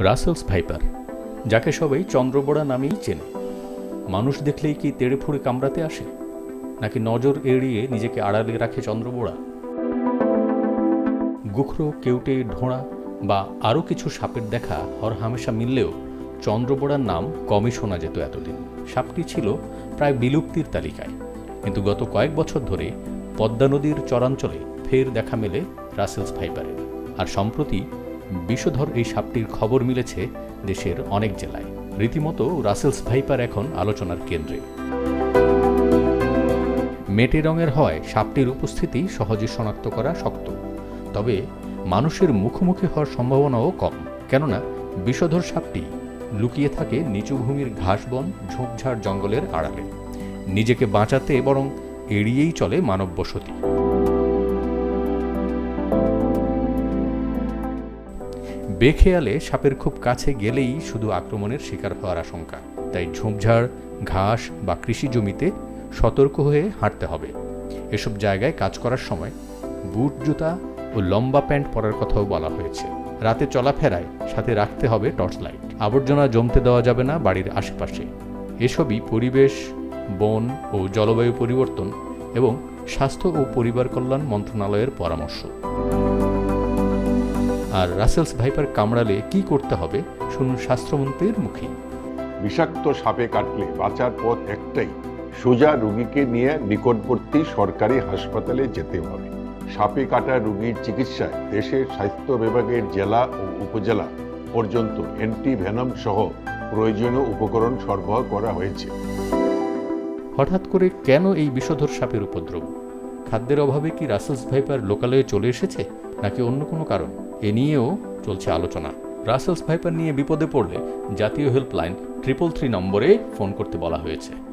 Russell's viper, যাকে সবাই চন্দ্রবড়া নামেই চেনে। মানুষ দেখলেই কি তেড়ে ফুড়ে কামড়াতে আসে? নাকি নজর এড়িয়ে নিজেকে আড়ালে রাখে চন্দ্রবোড়া? গুখরো, কেউটে, ঢোঁড়া বা আরও কিছু সাপের দেখা হর হামেশা মিললেও চন্দ্রবোড়ার নাম কমই শোনা যেত এতদিন। সাপটি ছিল প্রায় বিলুপ্তির তালিকায়। কিন্তু গত কয়েক বছর ধরে পদ্মা নদীর চরাঞ্চলে ফের দেখা মেলে রাসেলস ভাইপারের। আর সম্প্রতি বিষধর এই সাপটির খবর মিলেছে দেশের অনেক জেলায়। রীতিমতো রাসেলস ভাইপার এখন আলোচনার কেন্দ্রে। মেটে রঙের হয়, সাপটির উপস্থিতি সহজে শনাক্ত করা শক্ত। তবে মানুষের মুখোমুখি হওয়ার সম্ভাবনাও কম। কেননা বিষধর সাপটি লুকিয়ে থাকে নিচু ভূমির ঘাসবন, ঝোপঝাড় জঙ্গলের আড়ালে। নিজেকে বাঁচাতে বরং এড়িয়েই চলে মানব বসতি বেখেয়ালে সাপের খুব কাছে গেলেই শুধু আক্রমণের শিকার হওয়ার আশঙ্কা। তাই ঝোপঝাড়, ঘাস বা কৃষি জমিতে সতর্ক হয়ে হাঁটতে হবে। এসব জায়গায় কাজ করার সময় বুট জুতা ও লম্বা প্যান্ট পরার কথাও বলা হয়েছে। রাতে চলাফেরায় সাথে রাখতে হবে টর্চ লাইট। আবর্জনা জমতে দেওয়া যাবে না বাড়ির আশেপাশে। এসবই পরিবেশ, বন ও জলবায়ু পরিবর্তন এবং স্বাস্থ্য ও পরিবার কল্যাণ মন্ত্রণালয়ের পরামর্শ। আর রাসেলস ভাইপার কামড়ালে কি করতে হবে শুনুন স্বাস্থ্যমন্ত্রীর মুখে। বিষাক্ত সাপে কাটলে বাঁচার পথ একটাই সোজা রোগীকে নিয়ে নিকটবর্তী সরকারি হাসপাতালে যেতে হবে। সাপে কাটা রোগীর চিকিৎসায় দেশের স্বাস্থ্য বিভাগের জেলা ও উপজেলা পর্যন্ত অ্যান্টিভেনম সহ প্রয়োজনীয় উপকরণ সরবরাহ করা হয়েছে। হঠাৎ করে কেন এই বিষধর সাপের উপদ্রব? খাদ্যের অভাবে কি রাসেলস ভাইপার লোকালয়ে চলে এসেছে নাকি অন্য কোনো কারণ? এ নিয়েও চলছে আলোচনা। রাসেলস ভাইপার নিয়ে বিপদে পড়লে জাতীয় হেল্পলাইন ট্রিপল থ্রি নম্বরে ফোন করতে বলা হয়েছে।